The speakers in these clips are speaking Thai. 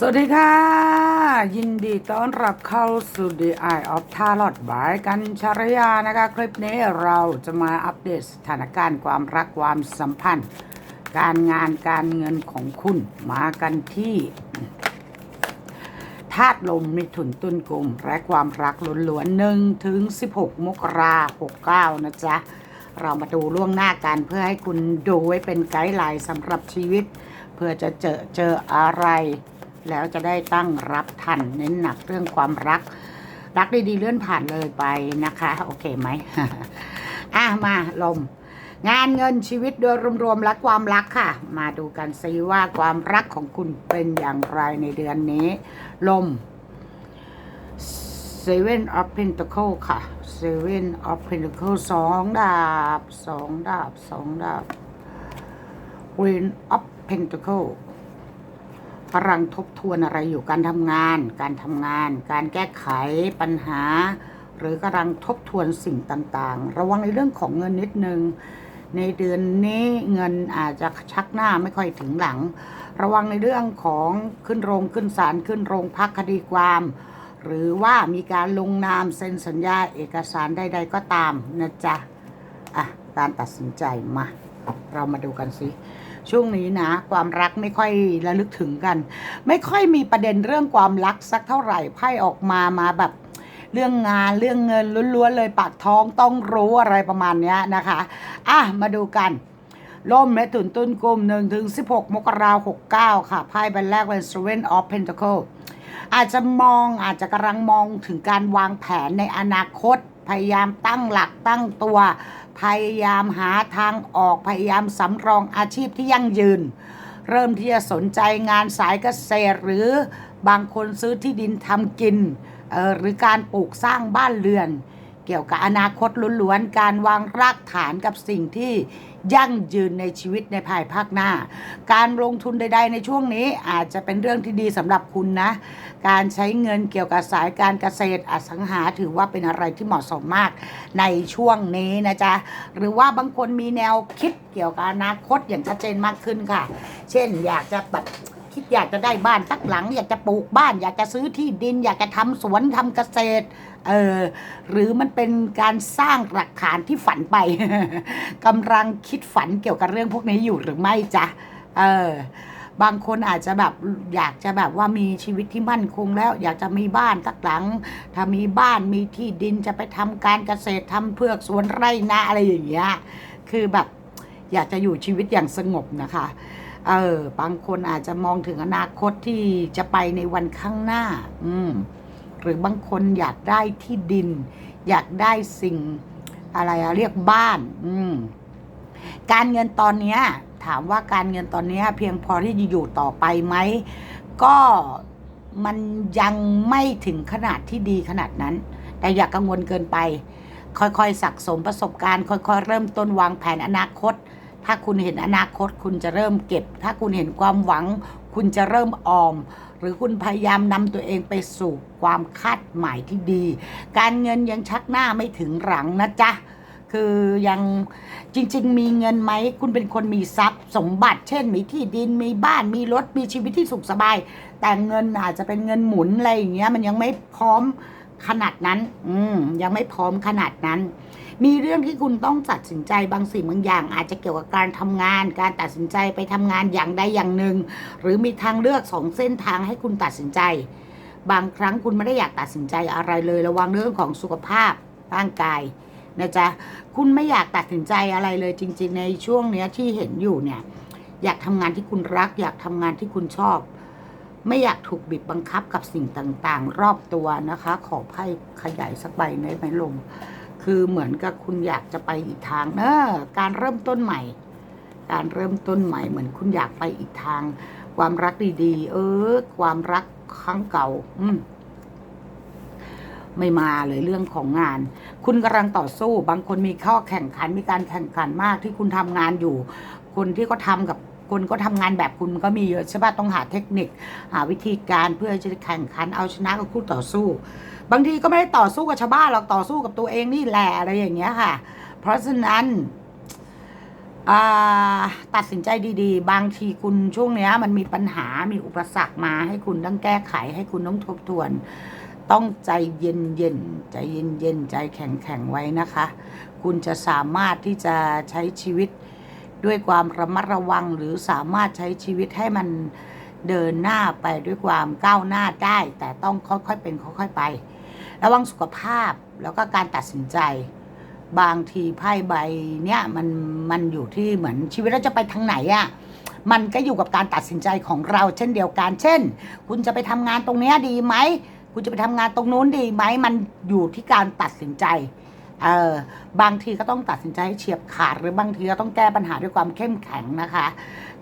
สวัสดีค่ะ ยินดีต้อนรับเข้าสู่ The Eye of Tarot บายกันชรยานะคะ คลิปนี้เราจะมาอัปเดตสถานการณ์ความรักความสัมพันธ์ การงานการเงินของคุณมากันที่ธาตุลมมิถุนตุนกลุ่มและความรักล้วนๆหนึ่งถึง 16 มกราคม69นะจ๊ะ เรามาดูล่วงหน้ากันเพื่อให้คุณดูไว้เป็นไกด์ไลน์สำหรับชีวิต เพื่อจะเจอเจออะไร แล้วจะได้ตั้งรับทันเน้นหนักเรื่องความรัก รักดีๆเลื่อนผ่านเลยไปนะคะ โอเคไหมอะมาลม งานเงินชีวิตโดยรวมๆและความรักค่ะ มาดูกันซิว่าความรักของคุณเป็นอย่างไรในเดือนนี้ ลม Seven of Pentacle ค่ะ Seven of Pentacle สองดาบสองดาบสองดาบ Queen of Pentacle กำลังทบทวนอะไรอยู่การทำงาน การทำงาน การแก้ไขปัญหา หรือกำลังทบทวนสิ่งต่างๆ ระวังในเรื่องของเงินนิดนึง ในเดือนนี้เงินอาจจะชักหน้าไม่ค่อยถึงหลัง ระวังในเรื่องของขึ้นโรงขึ้นศาลขึ้นโรงพักคดีความ หรือว่ามีการลงนามเซ็นสัญญาเอกสารใด ๆ ก็ตามนะจ๊ะอะการตัดสินใจมา เรามาดูกันสิ ช่วงนี้นะ ความรักไม่ค่อยระลึกถึงกัน ไม่ค่อยมีประเด็นเรื่องความรักสักเท่าไหร่ไพ่ออกมามาแบบเรื่องงานเรื่องเงินล้วนๆเลยปากท้องต้องรู้อะไรประมาณนี้นะคะอะมาดูกันล่มและตุนตุนกลุ่มหนึ่งถึงสิบหกมกราหกเก้าค่ะไพ่ใบแรกเป็น Seven of Pentacle อาจจะมองอาจจะกำลังมองถึงการวางแผนในอนาคต พยายามตั้งหลักตั้งตัว พยายามหาทางออกพยายามสำรองอาชีพที่ยั่งยืน เริ่มที่จะสนใจงานสายเกษตร หรือบางคนซื้อที่ดินทำกินออหรือการปลูกสร้างบ้านเรือน เกี่ยวกับอนาคตล้วนๆ การวางรากฐานกับสิ่งที่ยั่งยืนในชีวิตในภายภาคหน้า การลงทุนใด ๆ ในช่วงนี้อาจจะเป็นเรื่องที่ดีสำหรับคุณนะ การใช้เงินเกี่ยวกับสายการเกษตรอสังหาถือว่าเป็นอะไรที่เหมาะสมมากในช่วงนี้นะจ๊ะ หรือว่าบางคนมีแนวคิดเกี่ยวกับอนาคตอย่างชัดเจนมากขึ้นค่ะ เช่นอยากจะแบบ คิดอยากจะได้บ้านสักหลัง อยากจะปลูกบ้าน อยากจะซื้อที่ดิน อยากจะทำสวนทำเกษตรเออหรือมันเป็นการสร้างหลักฐานที่ฝันไปกำลังคิดฝันเกี่ยวกับเรื่องพวกนี้อยู่หรือไม่จ๊ะเออบางคนอาจจะแบบอยากจะแบบว่ามีชีวิตที่มั่นคงแล้ว อยากจะมีบ้านสักหลัง ถ้ามีบ้านมีที่ดินจะไปทำการเกษตรทำเพือกสวนไร่นาอะไรอย่างเงี้ยคือแบบอยากจะอยู่ชีวิตอย่างสงบนะคะ เออ บางคนอาจจะมองถึงอนาคตที่จะไปในวันข้างหน้า อืม หรือบางคนอยากได้ที่ดิน อยากได้สิ่งอะไรเรียกบ้าน อืม การเงินตอนเนี้ย ถามว่าการเงินตอนเนี้ย เพียงพอที่จะอยู่ต่อไปไหม ก็มันยังไม่ถึงขนาดที่ดีขนาดนั้น แต่อย่ากกังวลเกินไป ค่อยๆสะสมประสบการณ์ ค่อยๆเริ่มต้นวางแผนอนาคต ถ้าคุณเห็นอนาคตคุณจะเริ่มเก็บ ถ้าคุณเห็นความหวัง คุณจะเริ่มออม หรือคุณพยายามนำตัวเองไปสู่ความคาดหมายที่ดี การเงินยังชักหน้าไม่ถึงหลังนะจ๊ะคือยังจริง ๆ มีเงินไหม คุณเป็นคนมีทรัพย์สมบัติ เช่น มีที่ดินมีบ้านมีรถมีชีวิตที่สุขสบาย แต่เงินอาจจะเป็นเงินหมุนอะไรอย่างเงี้ยมันยังไม่พร้อมขนาดนั้น อืมยังไม่พร้อมขนาดนั้น มีเรื่องที่คุณต้องตัดสินใจบางสิ่งบางอย่าง อาจจะเกี่ยวกับการทำงาน การตัดสินใจไปทำงานอย่างใดอย่างหนึ่ง หรือมีทางเลือกสองเส้นทางให้คุณตัดสินใจ บางครั้งคุณไม่ได้อยากตัดสินใจอะไรเลยระวังเรื่องของสุขภาพร่างกายนะจ๊ะคุณไม่อยากตัดสินใจอะไรเลยจริง ๆ ในช่วงเนี้ยที่เห็นอยู่เนี่ย อยากทำงานที่คุณรัก อยากทำงานที่คุณชอบ ไม่อยากถูกบีบบังคับกับสิ่งต่างๆ รอบตัวนะคะ ขอไพ่ขยายสักใบในไหมลม คือเหมือนกับคุณอยากจะไปอีกทางเนออการเริ่มต้นใหม่ การเริ่มต้นใหม่ เหมือนคุณอยากไปอีกทาง ความรักดีๆ เออ ความรักครั้งเก่า อืมไม่มาเลยเรื่องของงาน คุณกำลังต่อสู้ บางคนมีข้อแข่งขันมีการแข่งขันมากที่คุณทำงานอยู่ คนที่ก็ทำกับ คนก็ทำงานแบบคุณก็มีเยอะใช่ปะต้องหาเทคนิค หาวิธีการเพื่อจะแข่งขันเอาชนะกับคู่ต่อสู้ บางทีก็ไม่ได้ต่อสู้กับชาวบ้านหรอกต่อสู้กับตัวเองนี่แหละอะไรอย่างเงี้ยค่ะ เพราะฉะนั้นตัดสินใจดีๆ บางทีคุณช่วงเนี้ยมันมีปัญหา มีอุปสรรคมาให้คุณต้องแก้ไข ให้คุณต้องทบทวน ต้องใจเย็นเย็นๆใจเย็นเย็นๆใจแข็งแข็งๆไว้นะคะ คุณจะสามารถที่จะใช้ชีวิต ด้วยความระมัดระวังหรือสามารถใช้ชีวิตให้มันเดินหน้าไปด้วยความก้าวหน้าได้ แต่ต้องค่อยๆเป็นค่อยๆไป ระวังสุขภาพแล้วก็การตัดสินใจ บางทีไพ่ใบเนี่ยมันมันอยู่ที่เหมือนชีวิตเราจะไปทางไหนอะ่ะมันก็อยู่กับการตัดสินใจของเราเช่นเดียวกัน เช่น คุณจะไปทำงานตรงเนี้ยดีไหม คุณจะไปทำงานตรงนู้นดีไหม มันอยู่ที่การตัดสินใจ เออบางทีก็ต้องตัดสินใจให้เฉียบขาด หรือบางทีก็ต้องแก้ปัญหาด้วยความเข้มแข็งนะคะ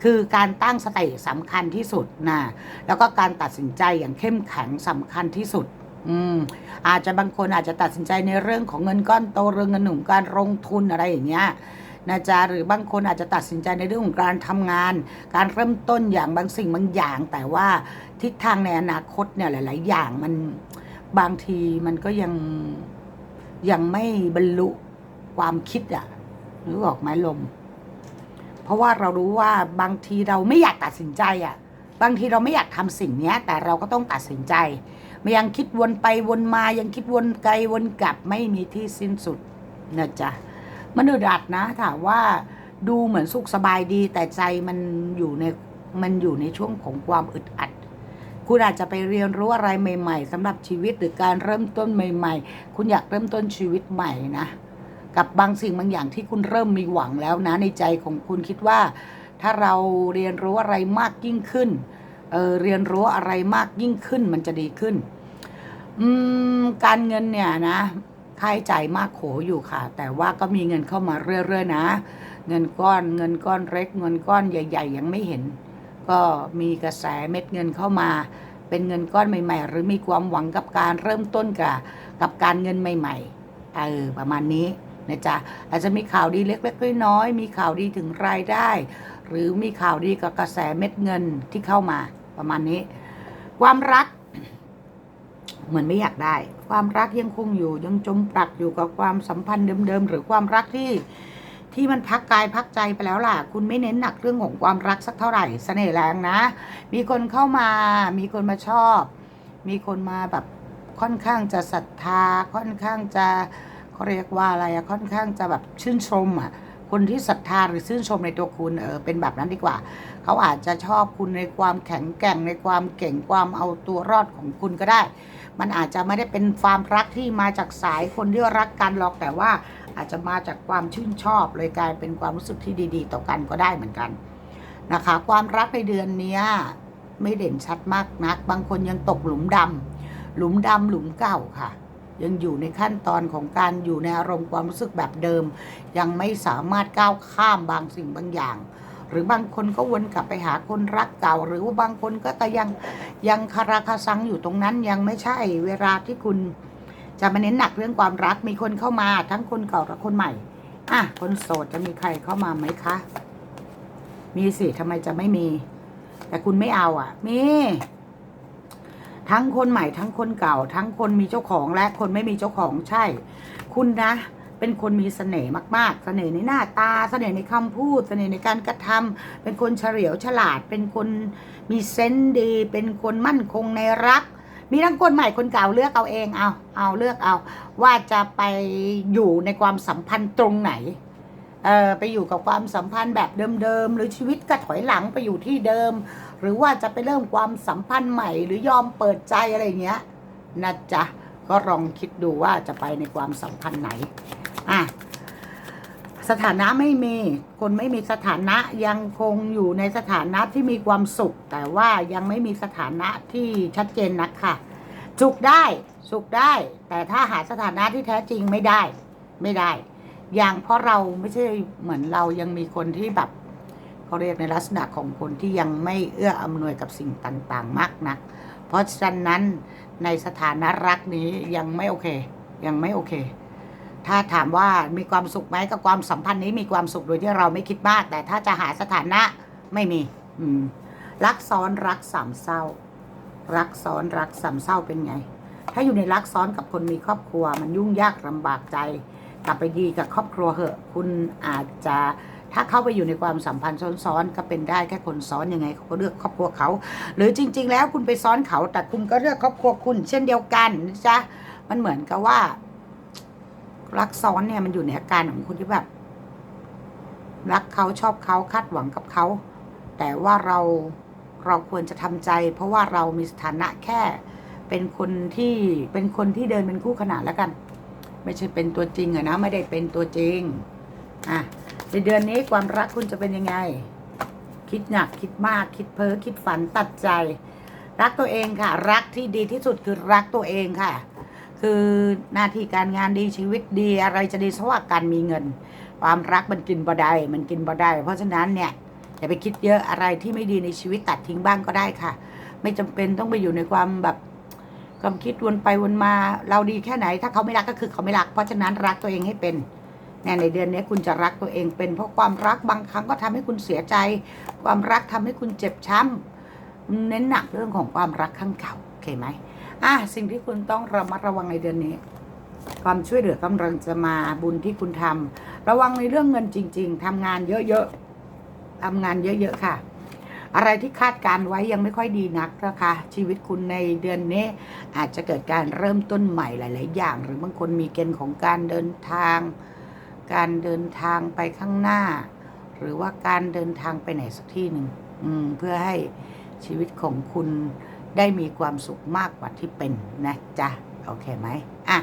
คือการตั้งสติสำคัญที่สุดนะแล้วก็การตัดสินใจอย่างเข้มแข็งสำคัญที่สุดอืมอาจจะบางคนอาจจะตัดสินใจในเรื่องของเงินก้อนโตเรื่องเงินหนุ่มการลงทุนอะไรอย่างเงี้ยนะจ๊ะหรือบางคนอาจจะตัดสินใจในเรื่องของการทำงาน การเริ่มต้นอย่างบางสิ่งบางอย่าง แต่ว่าทิศทางในอนาคตเนี่ยหลาย ๆ อย่างมันบางทีมันก็ยัง ยังไม่บรรลุความคิดอะรือออกไหมลม เพราะว่าเรารู้ว่าบางทีเราไม่อยากตัดสินใจอะบางทีเราไม่อยากทำสิ่งเนี้ย แต่เราก็ต้องตัดสินใจมันยังคิดวนไปวนมายังคิดวนไกลวนกลับไม่มีที่สิ้นสุดนะจ๊ะมันอึดอัดนะถามว่าดูเหมือนสุขสบายดีแต่ใจมันอยู่ในมันอยู่ในช่วงของความอึดอัด คุณอาจจะไปเรียนรู้อะไรใหม่ ๆสำหรับชีวิตหรือการเริ่มต้นใหม่ ๆ คุณอยากเริ่มต้นชีวิตใหม่นะ กับบางสิ่งบางอย่างที่คุณเริ่มมีหวังแล้วนะในใจของคุณคิดว่า ถ้าเราเรียนรู้อะไรมากยิ่งขึ้นเออเรียนรู้อะไรมากยิ่งขึ้นมันจะดีขึ้น อืมการเงินเนี่ยนะค่าใช้จ่ายมากโขอยู่ค่ะ แต่ว่าก็มีเงินเข้ามาเรื่อยๆนะ เงินก้อน เงินก้อนเล็ก เงินก้อนใหญ่ ๆ ยังไม่เห็น ก็มีกระแสเม็ดเงินเข้ามาเป็นเงินก้อนใหม่ ๆ หรือมีความหวังกับการเริ่มต้นกับกับการเงินใหม่ๆเออประมาณนี้นะจ๊ะอาจจะมีข่าวดีเล็กๆน้อยๆมีข่าวดีถึงรายได้ หรือมีข่าวดีกับกระแสเม็ดเงินที่เข้ามาประมาณนี้ ความรัก เหมือนไม่อยากได้ ความรักยังคงอยู่ยังจมปลักอยู่กับความสัมพันธ์เดิมๆหรือความรักที่ ที่มันพักกายพักใจไปแล้วล่ะ คุณไม่เน้นหนักเรื่องของความรักสักเท่าไหร่เสน่ห์แรงนะ มีคนเข้ามา มีคนมาชอบ มีคนมาแบบค่อนข้างจะศรัทธา ค่อนข้างจะเขาเรียกว่าอะไรอะค่อนข้างจะแบบชื่นชมอะคนที่ศรัทธาหรือชื่นชมในตัวคุณเออเป็นแบบนั้นดีกว่า เขาอาจจะชอบคุณในความแข็งแกร่งในความเก่งความเอาตัวรอดของคุณก็ได้ มันอาจจะไม่ได้เป็นความรักที่มาจากสายคนที่รักกันหรอกแต่ว่า อาจจะมาจากความชื่นชอบเลยกลายเป็นความรู้สึกที่ดี ๆ ต่อกันก็ได้เหมือนกันนะคะ ความรักในเดือนนี้ไม่เด่นชัดมากนัก บางคนยังตกหลุมดำหลุมดำหลุมเก่าค่ะ ยังอยู่ในขั้นตอนของการอยู่ในอารมณ์ความรู้สึกแบบเดิม ยังไม่สามารถก้าวข้ามบางสิ่งบางอย่างหรือบางคนก็วนกลับไปหาคนรักเก่า หรือว่าบางคนก็แต่ยังยังคาราคาซังอยู่ตรงนั้นยังไม่ใช่เวลาที่คุณ จะมาเน้นหนักเรื่องความรักมีคนเข้ามาทั้งคนเก่าและคนใหม่ อะ คนโสดจะมีใครเข้ามาไหมคะ มีสิทำไมจะไม่มี แต่คุณไม่เอาอะ มี ทั้งคนใหม่ ทั้งคนเก่า ทั้งคนมีเจ้าของและคนไม่มีเจ้าของใช่ คุณนะ เป็นคนมีเสน่ห์มากๆ เสน่ห์ในหน้าตา เสน่ห์ในคำพูด เสน่ห์ในการกระทำเป็นคนเฉลียวฉลาด เป็นคนมีเซนส์ดี เป็นคนมั่นคงในรัก มีทั้งคนใหม่คนเก่าเลือกเอาเองเอาเอาเลือกเอา ว่าจะไปอยู่ในความสัมพันธ์ตรงไหนเออไปอยู่กับความสัมพันธ์แบบเดิมๆหรือชีวิตก็ถอยหลังไปอยู่ที่เดิม หรือว่าจะไปเริ่มความสัมพันธ์ใหม่ หรือยอมเปิดใจอะไรเงี้ยนะจ๊ะก็ลองคิดดูว่าจะไปในความสัมพันธ์ไหนอะ สถานะไม่มี คนไม่มีสถานะยังคงอยู่ในสถานะที่มีความสุข แต่ว่ายังไม่มีสถานะที่ชัดเจนนักค่ะสุขได้สุขได้ แต่ถ้าหาสถานะที่แท้จริงไม่ได้ ไม่ได้ อย่างเพราะเราไม่ใช่เหมือนเรายังมีคนที่แบบเขาเรียกในลักษณะของคนที่ยังไม่เอื้ออำนวยกับสิ่งต่างๆ มากนัก เพราะฉะนั้นในสถานะรักนี้ยังไม่โอเค ยังไม่โอเค ถ้าถามว่ามีความสุขไหมกับความสัมพันธ์นี้มีความสุขโดยที่เราไม่คิดมาก แต่ถ้าจะหาสถานะไม่มี อืม รักซ้อนรักสามเศร้า รักซ้อนรักสามเศร้าเป็นไง ถ้าอยู่ในรักซ้อนกับคนมีครอบครัว มันยุ่งยากลำบากใจ กลับไปดีกับครอบครัวเหอะ คุณอาจจะถ้าเข้าไปอยู่ในความสัมพันธ์ซ้อนๆก็เป็นได้แค่คนซ้อนยังไงเขาก็เลือกครอบครัวเขา หรือจริง ๆ แล้วคุณไปซ้อนเขาแต่คุณก็เลือกครอบครัวคุณ เช่นเดียวกันนะจ๊ะมันเหมือนกับว่า รักซ้อนเนี่ยมันอยู่ในอาการของคุณที่แบบ รักเขาชอบเขาคาดหวังกับเขา แต่ว่าเราเราควรจะทำใจ เพราะว่าเรามีสถานะแค่เป็นคนที่เป็นคนที่เดินเป็นคู่ขนานแล้วกัน ไม่ใช่เป็นตัวจริงอะนะ ไม่ได้เป็นตัวจริงอะในเดือนนี้ความรักคุณจะเป็นยังไง คิดหนักคิดมากคิดเพ้อคิดฝันตัดใจ รักตัวเองค่ะ รักที่ดีที่สุดคือรักตัวเองค่ะ คือหน้าที่การงานดีชีวิตดีอะไรจะดีเพราะว่าการมีเงิน ความรักมันกินบ่ได้มันกินบ่ได้ เพราะฉะนั้นเนี่ยอย่าไปคิดเยอะอะไรที่ไม่ดีในชีวิตตัดทิ้งบ้างก็ได้ค่ะ ไม่จำเป็นต้องไปอยู่ในความแบบความคิดวนไปวนมา เราดีแค่ไหน ถ้าเขาไม่รักก็คือเขาไม่รัก เพราะฉะนั้นรักตัวเองให้เป็นแน่ในเดือนนี้คุณจะรักตัวเองเป็น เพราะความรักบางครั้งก็ทำให้คุณเสียใจ ความรักทำให้คุณเจ็บช้ำเน้นหนักเรื่องของความรักข้างเก่าโอเคไหม อะสิ่งที่คุณต้องระมัดระวังในเดือนนี้ ความช่วยเหลือกำลังจะมาบุญที่คุณทำระวังในเรื่องเงินจริง ๆทำงานเยอะๆทำงานเยอะๆค่ะ อะไรที่คาดการไว้ยังไม่ค่อยดีนักนะคะชีวิตคุณในเดือนนี้ อาจจะเกิดการเริ่มต้นใหม่หลาย ๆ อย่าง หรือบางคนมีเกณฑ์ของการเดินทาง การเดินทางไปข้างหน้า หรือว่าการเดินทางไปไหนสักที่หนึ่งเพื่อให้ชีวิตของคุณ ได้มีความสุขมากกว่าที่เป็นนะจ๊ะ โอเคไหมอะ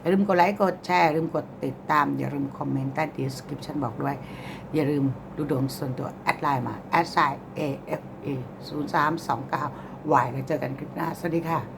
อย่าลืมกดไลค์กดแชร์ อย่าลืมกดติดตาม อย่าลืมคอมเมนต์ใต้ดีสคริปชันบอกด้วย อย่าลืมดูดวงส่วนตัวแอดไลน์มาแอดไซน์ AFE 0 3 2 9 y แล้วเจอกันคลิปหน้า สวัสดีค่ะ